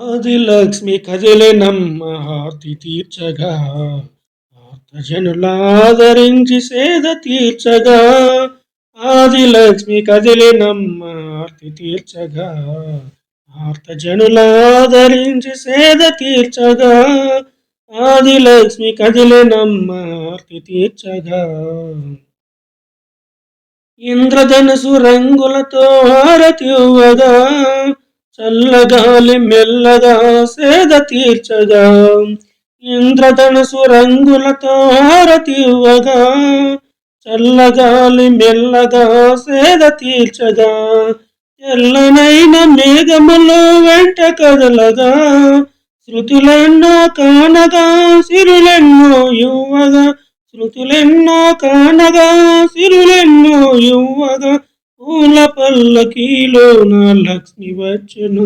ఆదిలక్ష్మి కదిలినమ్మ హారతి తీర్చగా ఆర్తజనులాదరించి సేద తీర్చగా ఆదిలక్ష్మి కదిలినమ్మ హారతి తీర్చగా ఆర్తజనులాదరించి సేద తీర్చగా ఆదిలక్ష్మి కదిలినమ్మ హారతి తీర్చగా. ఇంద్రధనుసు రంగులతో హారతి ఇవ్వగా చల్లగాలి మెల్లగా సేద తీర్చగా ఇంద్రధనుసు రంగులతో హారతివ్వగా చల్లగాలి మెల్లగా సేద తీర్చగా తెల్లనైన మేఘములో వెంట కదలగా శృతులెన్నో కానగా సిరులెన్నో యువగా శృతులెన్నో కానగా సిరులెన్నో యువగా పూల పల్లకీలో నా లక్ష్మి వచ్చను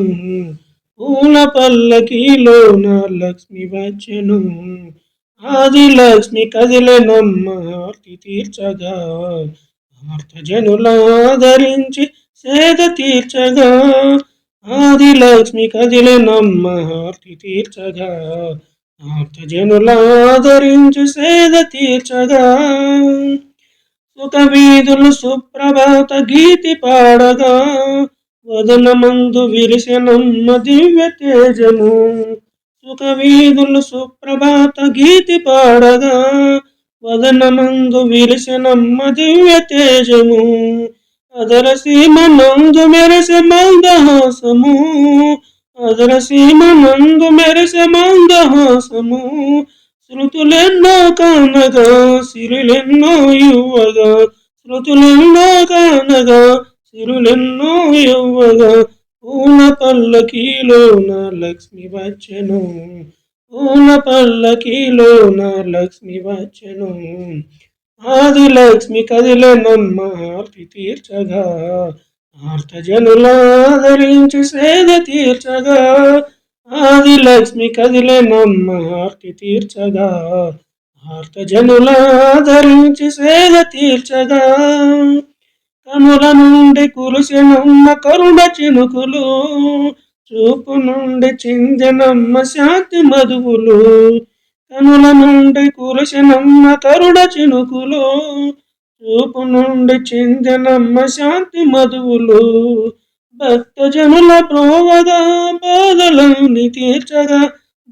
పూల పల్లకీలో నా లక్ష్మి వచ్చను ఆది లక్ష్మి కదిలెనమ్మ ఆర్తి తీర్చగా. ఆర్తజనులాదరించి సేద తీర్చగా. ఆది లక్ష్మి కదిలెనమ్మ ఆర్తి తీర్చగా. ఆర్తజనులాదరించి సేద తీర్చగా. సుత వీధులు సుప్రభాత గీతి పాడగా వదనమందు విరిసెనమ్మ దివ్య తేజము. సుఖ వీధులు సుప్రభాత గీతి పాడగా వదనమందు విరిసెనమ్మ దివ్య తేజము. అదర సీమ నందు మెరసె మందహాసము. అదర సీమ నందు మెరసె మందహాసము. శృతులెన్నో కానగా సిరులెన్నో ఇవ్వగా శృతులెన్నో కానగా సిరులెన్నో ఇవ్వగా పూల పల్లకీలోన లక్ష్మి వచ్చెను పూల పల్లకీలోన లక్ష్మి వచ్చెను ఆది లక్ష్మి కదిలెనమ్మ ఆర్తి తీర్చగా ఆర్తజనులాదరించి సేద తీర్చగా. ఆది లక్ష్మి కదిలే నమ్మ ఆర్తి తీర్చగా ఆర్తజనులాదరించి సేద తీర్చగా. కనుల నుండి కులుసినమ్మ కరుణ చినుకులు చూపు నుండి చిందినమ్మ శాంతి మధువులు. కనుల నుండి కురిసినమ్మ కరుణ చినుకులు చూపు నుండి చిందినమ్మ శాంతి మధువులు. భక్తజనుల ప్రోవద బాధలన్నీ తీర్చగా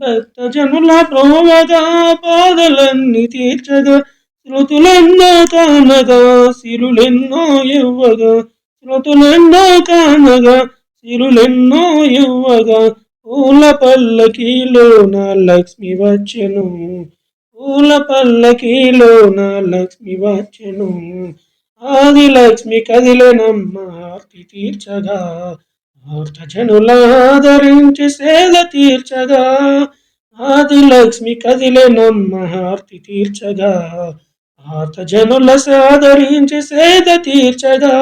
భక్తజనుల ప్రోవద బాధలన్నీ తీర్చగా శృతులెన్నో కానగా సిరులెన్నో ఇవ్వగా శృతులెన్నో కానగా సిరులెన్నో ఇవ్వగా పూల పల్లకీలో నా లక్ష్మి వచ్చెను పూల పల్లకీలో నా లక్ష్మి వచ్చెను. ఆది లక్ష్మి కదిలెనమ్మ ఆర్తి తీర్చగా ఆర్తజనులాదరించి సేద తీర్చగా ఆది లక్ష్మి కదిలెనమ్మ ఆర్తి తీర్చగా ఆర్తజనుల సాదరించి సేద తీర్చగా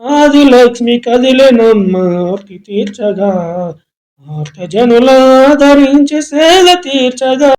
ఆది లక్ష్మి కదిలెనమ్మ ఆర్తి తీర్చగా ఆర్తజనులాదరించి సేద తీర్చగా.